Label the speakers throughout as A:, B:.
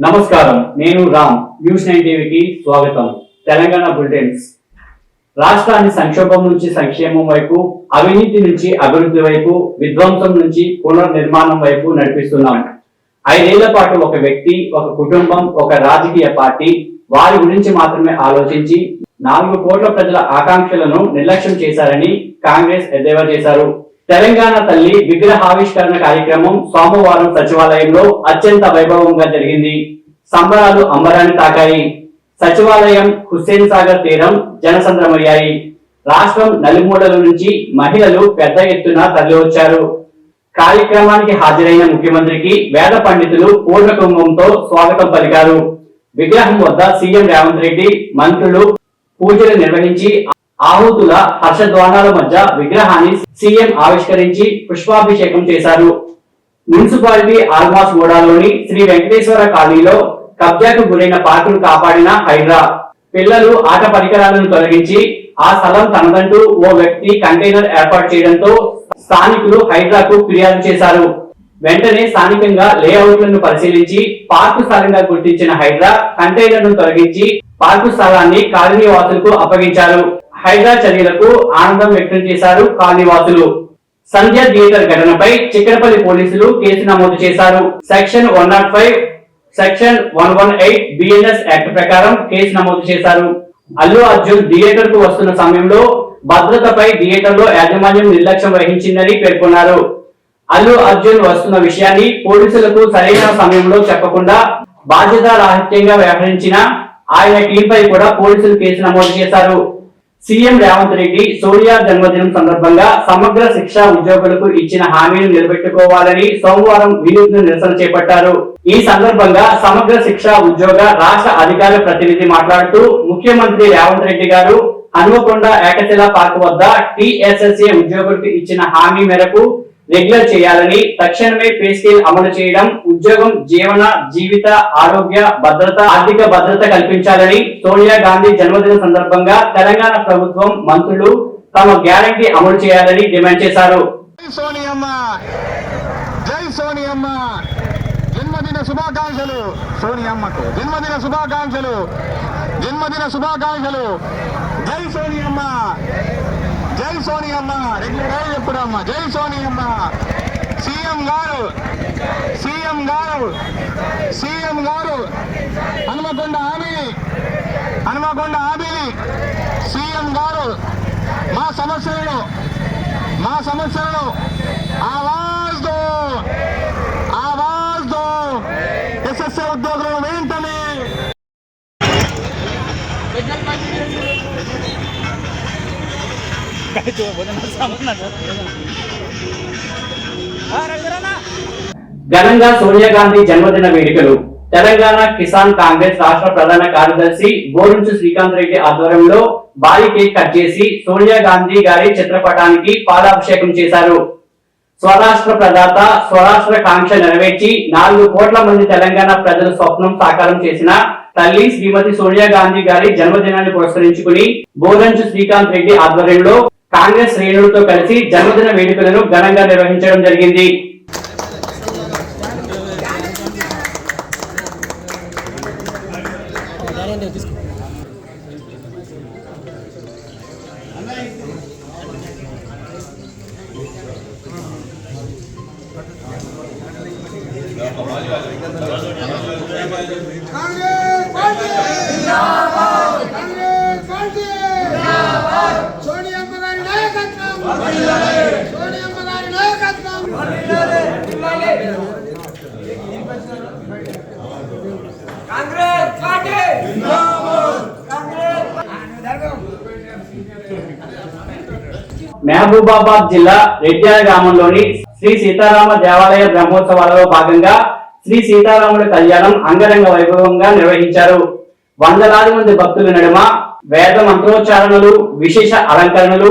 A: నమస్కారం. నేను Ram. News nine టీవీకి స్వాగతం. తెలంగాణ బులెటిన్స్. రాష్ట్రాన్ని సంక్షోభం నుంచి సంక్షేమం వైపు అవినీతి నుంచి అభివృద్ధి వైపు విధ్వంసం నుంచి పునర్నిర్మాణం వైపు నడిపిస్తున్నాం. ఐదేళ్ళ పాటు ఒక వ్యక్తి ఒక కుటుంబం ఒక రాజకీయ పార్టీ వారి గురించి మాత్రమే ఆలోచించి నాలుగు కోట్ల ప్రజల ఆకాంక్షలను నిర్లక్ష్యం చేశారని కాంగ్రెస్ ఎద్దేవా చేశారు. తెలంగాణ తల్లి విగ్రహావిష్కరణ కార్యక్రమం సోమవారం సచివాలయంలో అత్యంత వైభవంగా జరిగింది. సంబరాలు అంబరాన్ని తాకాయి. సచివాలయం హుస్సేన్ సాగర్ తీరం జనసంద్రమయ్యాయి. రాష్ట్రం నలుమూలల నుంచి మహిళలు పెద్ద ఎత్తున తరలివచ్చారు. కార్యక్రమానికి హాజరైన ముఖ్యమంత్రికి వేద పండితులు పూర్ణ కుంభంతో స్వాగతం పలికారు. విగ్రహం వద్ద సీఎం రేవంత్ రెడ్డి మంత్రులు పూజలు నిర్వహించి ఆహుతుల హర్షధ్వానాల మధ్య విగ్రహాన్ని సీఎం ఆవిష్కరించి పుష్పాభిషేకం చేశారు. మున్సిపాలిటీ ఆల్మాస్ గూడాలోని శ్రీ వెంకటేశ్వర కాలనీలో కబ్జాకు గురైన పార్కును కాపాడిన హైడ్రా. పిల్లలు ఆట పరికరాలను తొలగించి ఆ స్థలం తనదంటూ ఓ వ్యక్తి కంటైనర్ ఏర్పాటు చేయడంతో స్థానికులు హైడ్రాకు ఫిర్యాదు చేశారు. వెంటనే స్థానికంగా లేఅవుట్లను పరిశీలించి పార్కు స్థలంగా గుర్తించిన హైడ్రా కంటైనర్ను తొలగించి పార్కు స్థలాన్ని కాలనీ వాసులకు అప్పగించారు. హైడ్రా చర్యలకు ఆనందం వ్యక్తం చేశారు కాలనీవాసులు. సంధ్య థియేటర్ ఘటనపై చిక్కడపల్లి పోలీసులు కేసు నమోదు చేశారు. Section one not five section one one eight BNS act ప్రకారం కేసు నమోదు చేశారు. అల్లు అర్జున్ థియేటర్కు వస్తున్న సమయంలో భద్రతపై థియేటర్లో యాజమాన్యం నిర్లక్ష్యం వహించిందని పేర్కొన్నారు. అల్లు అర్జున్ వస్తున్న విషయాన్ని పోలీసులకు సరైన సమయంలో చెప్పకుండా బాధ్యత రాహిత్యంగా వ్యవహరించిన ఆయన టీంపై కూడా పోలీసులు కేసు నమోదు చేశారు. సీఎం రేవంత్ రెడ్డి సోనియా జన్మదినం సందర్భంగా సమగ్ర శిక్ష ఉద్యోగులకు ఇచ్చిన హామీని నిలబెట్టుకోవాలని సోమవారం వినూత్న నిరసన చేపట్టారు. ఈ సందర్భంగా సమగ్ర శిక్ష ఉద్యోగ రాష్ట్ర అధికార ప్రతినిధి మాట్లాడుతూ ముఖ్యమంత్రి రేవంత్ రెడ్డి గారు హన్మకొండ ఏకశిలా పార్క్ వద్ద టిఎస్ఎస్ఏ ఉద్యోగులకు ఇచ్చిన హామీ మేరకు రెగ్యులర్ చేయాలని తక్షణమే పే స్కేల్ అమలు చేయడం ఉద్యోగం జీవన జీవిత ఆరోగ్య భద్రత ఆర్థిక భద్రత కల్పించాలని సోనియా గాంధీ జన్మదిన సందర్భంగా తెలంగాణ ప్రభుత్వం మంత్రులు తమ గ్యారంటీ అమలు చేయాలని డిమాండ్ చేశారు.
B: జన్మదిన శుభాకాంక్షలు సోనియమ్మకు. జన్మదిన శుభాకాంక్షలు. జన్మదిన శుభాకాంక్షలు. జై సోనియమ్మ! జై సోనియమ్మ రెగ్యులర్ చెప్పుడమ్మ జై సోనియమ్మ సీఎం గారు సీఎం గారు సీఎం గారు. హనుమకొండ హామీ హనుమకొండ హామీని సీఎం గారు మా సమస్యలను మా సమస్యలను ఆవా
A: ఘనంగా సోనియా గాంధీ జన్మదిన వేడుకలు. తెలంగాణ కిసాన్ కాంగ్రెస్ రాష్ట్ర ప్రధాన కార్యదర్శి బోరుంచు శ్రీకాంత్ రెడ్డి ఆధ్వర్యంలో భారీ కేక్ కట్ చేసి సోనియా గాంధీ గారి చిత్రపటానికి పాలాభిషేకం చేశారు. స్వరాష్ట్ర ప్రదాత స్వరాష్ట్ర కాంక్ష నెరవేర్చి నాలుగు కోట్ల మంది తెలంగాణ ప్రజల స్వప్నం సాకారం చేసిన తల్లి శ్రీమతి సోనియా గాంధీ గారి జన్మదినాన్ని పురస్కరించుకుని బోరంచు శ్రీకాంత్ రెడ్డి ఆధ్వర్యంలో కాంగ్రెస్ శ్రేణులతో కలిసి జన్మదిన వేడుకలను ఘనంగా నిర్వహించడం జరిగింది.
C: కాంగ్రెస్ పార్టీ
A: మహబూబాబాద్ జిల్లా రెడ్యాల గ్రామంలోని శ్రీ సీతారామ దేవాలయ బ్రహ్మోత్సవాలలో భాగంగా శ్రీ సీతారాముల కళ్యాణం అంగరంగ వైభవంగా నిర్వహించారు. వందలాది మంది భక్తుల నడుమ వేద మంత్రోచ్చారణలు విశేష అలంకరణలు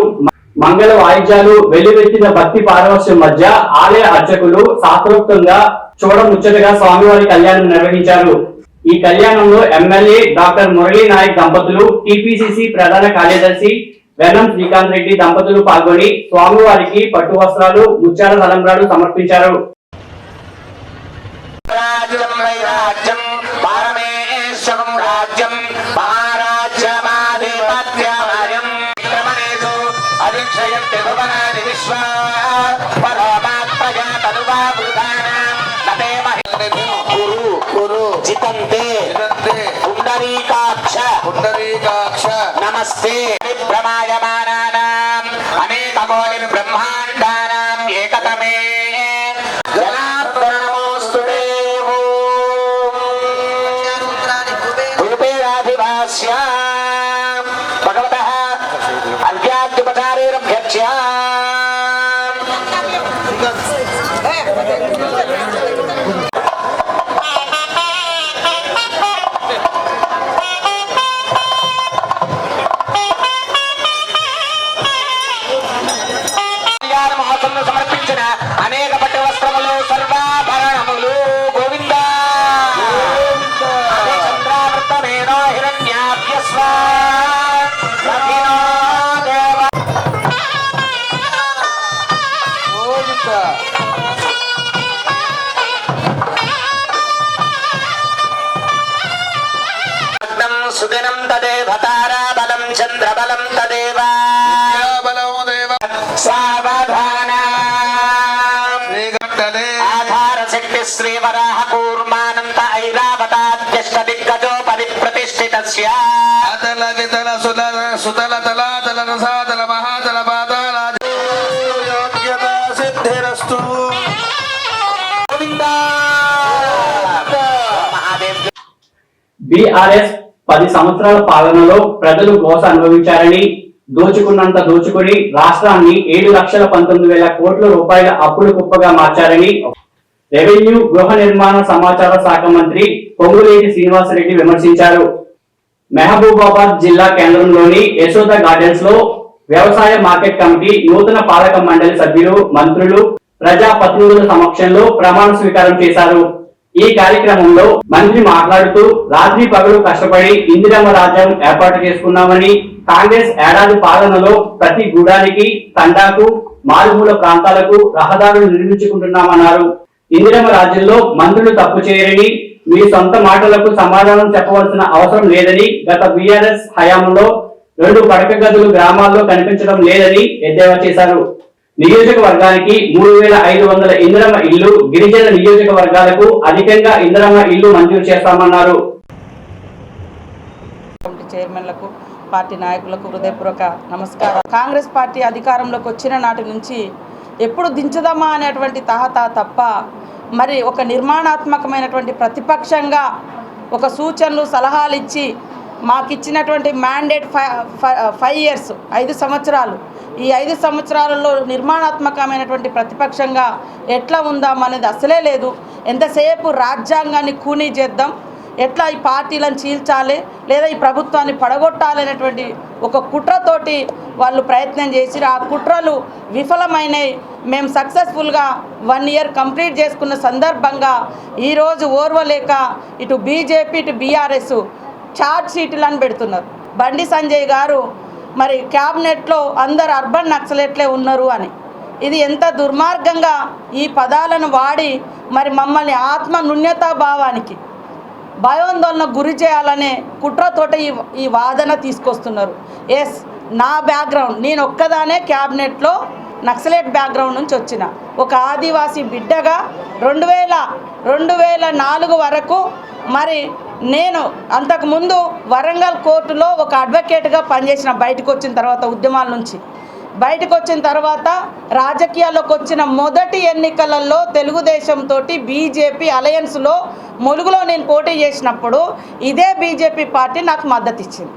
A: మంగళ వాయిద్యాలు వెలివెత్తిన భక్తి పారవస్యం మధ్య ఆలయ అర్చకులు శాస్త్రోక్తంగా చూడముచ్చటగా స్వామివారి కళ్యాణం నిర్వహించారు. ఈ కళ్యాణంలో ఎమ్మెల్యే డాక్టర్ మురళీ నాయక్ దంపతులు టిపిసిసి ప్రధాన కార్యదర్శి వెన్నం శ్రీకాంత్ రెడ్డి దంపతులు పాల్గొని స్వామివారికి పట్టు వస్త్రాలు ముత్యాల తలంబ్రాలు సమర్పించారు.
D: జితంతే పుండరీకాక్ష.
B: పుండరీకాక్ష.
D: నమస్తే. భ్రమాయమానానాం అనేకకోటి బ్రహ్మాండానాం. ఏకతమే శ్రీవరాహ కూర్మానంత ఐరావతాద్యష్ట పరిప్రతిష్ఠితస్య
B: అతల వితల సుతల సుతల తలాతల రసాతల మహాతల పాతాల యోగ్యత సిద్ధిరస్తు
D: గోవిందా మహాదేవ్
A: బీఆర్ఎస్ పది సంవత్సరాల పాలనలో ప్రజలు గోస అనుభవించారని దోచుకున్నంత దోచుకుని రాష్ట్రాన్ని ఏడు లక్షల పంతొమ్మిది వేల కోట్ల రూపాయల అప్పులు కుప్పగా మార్చారని రెవెన్యూ గృహ నిర్మాణ సమాచార శాఖ మంత్రి పొంగులేటి శ్రీనివాసరెడ్డి విమర్శించారు. మహబూబాబాద్ జిల్లా కేంద్రంలోని యశోద గార్డెన్స్లో వ్యవసాయ మార్కెట్ కమిటీ నూతన పాలక మండలి సభ్యులు మంత్రులు ప్రజాప్రతినిధుల సమక్షంలో ప్రమాణ స్వీకారం చేశారు. ఈ కార్యక్రమంలో మంత్రి మాట్లాడుతూ రాత్రి పగలు కష్టపడి ఇందిరమ్మ రాజ్యం ఏర్పాటు చేసుకున్నామని కాంగ్రెస్ ఏడాది పాలనలో ప్రతి గూడానికి తండాకు మారుమూల ప్రాంతాలకు రహదారులు నిర్మించుకుంటున్నామన్నారు. ఇందిరమ్మ రాజ్యంలో మంత్రులు తప్పు చేయరని మీ సొంత మాటలకు సమాధానం చెప్పవలసిన అవసరం లేదని గత బీఆర్ఎస్ హయాంలో రెండు పడక గదులు గ్రామాల్లో కనిపించడం లేదని ఎద్దేవా చేశారు. నియోజకవర్గానికి మూడు వేల ఐదు వందల ఇందిరమ్మ ఇల్లు గిరిజన నియోజకవర్గాలకు అధికంగా ఇందిరమ్మ ఇల్లు మంజూరు చేస్తామన్నారు.
E: చైర్మన్లకు పార్టీ నాయకులకు హృదయపూర్వక నమస్కారం. కాంగ్రెస్ పార్టీ అధికారంలోకి వచ్చిన నాటి నుంచి ఎప్పుడు దించుదామా అనేటువంటి తహత తప్ప మరి ఒక నిర్మాణాత్మకమైనటువంటి ప్రతిపక్షంగా ఒక సూచనలు సలహాలు ఇచ్చి మాకు ఇచ్చినటువంటి మ్యాండేట్ ఫైవ్ ఇయర్స్ ఐదు సంవత్సరాలు. ఈ ఐదు సంవత్సరాలలో నిర్మాణాత్మకమైనటువంటి ప్రతిపక్షంగా ఎట్లా ఉందాం అనేది అసలే లేదు. ఎంతసేపు రాజ్యాంగాన్ని కూనీ చేద్దాం? ఎట్లా ఈ పార్టీలను చీల్చాలి లేదా ఈ ప్రభుత్వాన్ని పడగొట్టాలి అనేటువంటి ఒక కుట్రతోటి వాళ్ళు ప్రయత్నం చేసి ఆ కుట్రలు విఫలమైనవి మేము సక్సెస్ఫుల్గా వన్ ఇయర్ కంప్లీట్ చేసుకున్న సందర్భంగా ఈరోజు ఓర్వలేక ఇటు బీజేపీ ఇటు బీఆర్ఎస్ ఛార్జ్ షీట్లను పెడుతున్నారు. బండి సంజయ్ గారు మరి క్యాబినెట్లో అందరు అర్బన్ నక్సలెట్లే ఉన్నారు అని. ఇది ఎంత దుర్మార్గంగా ఈ పదాలను వాడి మరి మమ్మల్ని ఆత్మ నుణ్యతా భావానికి భయోందోళనకు గురి చేయాలనే కుట్రతోట ఈ ఈ వాదన తీసుకొస్తున్నారు. ఎస్ నా బ్యాక్గ్రౌండ్ నేను ఒక్కదానే క్యాబినెట్లో నక్సలేట్ బ్యాక్గ్రౌండ్ నుంచి వచ్చిన. ఒక ఆదివాసీ బిడ్డగా రెండు వేల రెండు వేల నాలుగు వరకు మరి నేను అంతకుముందు వరంగల్ కోర్టులో ఒక అడ్వకేట్గా పనిచేసిన బయటకు వచ్చిన తర్వాత ఉద్యమాల నుంచి. బయటకు వచ్చిన తర్వాత రాజకీయాల్లోకి వచ్చిన మొదటి ఎన్నికలలో తెలుగుదేశంతో బీజేపీ అలయన్స్లో ములుగులో నేను పోటీ చేసినప్పుడు ఇదే బీజేపీ పార్టీ నాకు మద్దతు ఇచ్చింది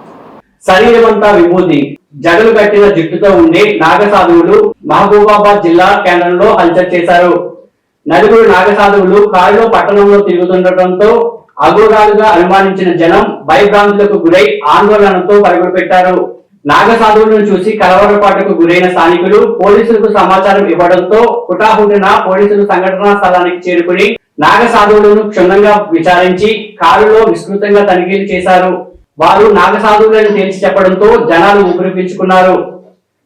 A: శరీరమంతా విభూతి జగలు కట్టిన జుట్టుతో ఉండే నాగసాధువులు మహబూబాబాద్ జిల్లా కేంద్రంలో హల్చర్ చేశారు. నలుగురు నాగసాధువులు కారులో పట్టణంలో తిరుగుతుండటంతో అఘోరాలుగా అనుమానించిన జనం భయభ్రాంతులకు గురై ఆందోళనతో పరుగులు పెట్టారు. నాగసాధువులను చూసి కలవరపాటుకు గురైన స్థానికులు పోలీసులకు సమాచారం ఇవ్వడంతో హుటాహుటిన పోలీసులు సంఘటనా స్థలానికి చేరుకుని నాగసాధువులను క్షుణ్ణంగా విచారించి కారులో విస్తృతంగా తనిఖీలు చేశారు. వారు నాగసాధువులను తేల్చి చెప్పడంతో జనాలు ఊపిరి పీల్చుకున్నారు.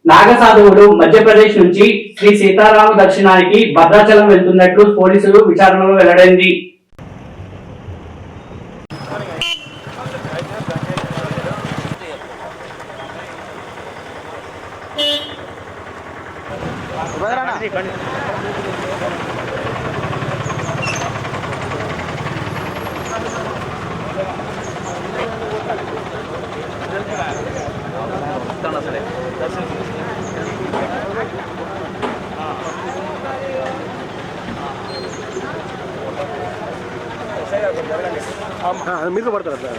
A: నాగసాధువులు మధ్యప్రదేశ్ నుంచి శ్రీ సీతారామ దర్శనానికి భద్రాచలం వెళ్తున్నట్లు పోలీసులు విచారణలో వెల్లడైంది.
F: ahí con él. Ah, mismo parte de la tarde.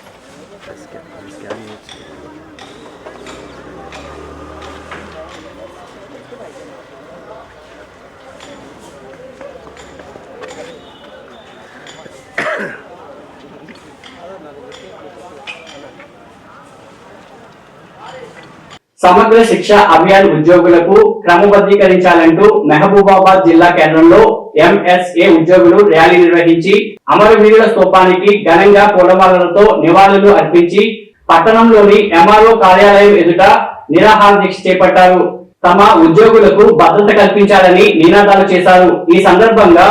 A: సమగ్ర శిక్ష అభియాన్ ఉద్యోగులకు క్రమబద్ధీకరించాలంటూ మహబూబాబాద్ జిల్లా కేంద్రంలో ఎంఎస్ఏ ఉద్యోగులు ర్యాలీ నిర్వహించి అమరవీరుల స్తూపానికి ఘనంగా పూలమాలలతో నివాళులు అర్పించి పట్టణంలోని ఎంఆర్ఓ కార్యాలయం ఎదుట నిరాహార దీక్ష చేపట్టారు. తమ ఉద్యోగులకు భద్రత కల్పించాలని నినాదాలు చేశారు. ఈ సందర్భంగా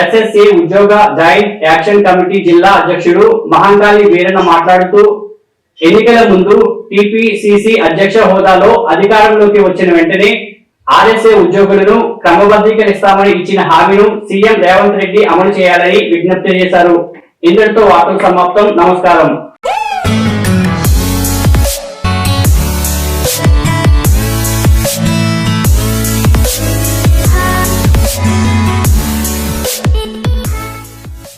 A: ఎస్ఎస్ఏ ఉద్యోగ జాయింట్ యాక్షన్ కమిటీ జిల్లా అధ్యక్షుడు మహంకాళి వీరన్న మాట్లాడుతూ ఎన్నికల ముందు టిపిసిసి అధ్యక్ష హోదాలో అధికారంలోకి వచ్చిన వెంటనే ఆర్ఎస్ఏ ఉద్యోగులను క్రమబద్ధీకరిస్తామని ఇచ్చిన హామీను సీఎం రేవంత్ రెడ్డి అమలు చేయాలని విజ్ఞప్తి చేశారు. ఇంతటితో వార్తలు సమాప్తం. నమస్కారం.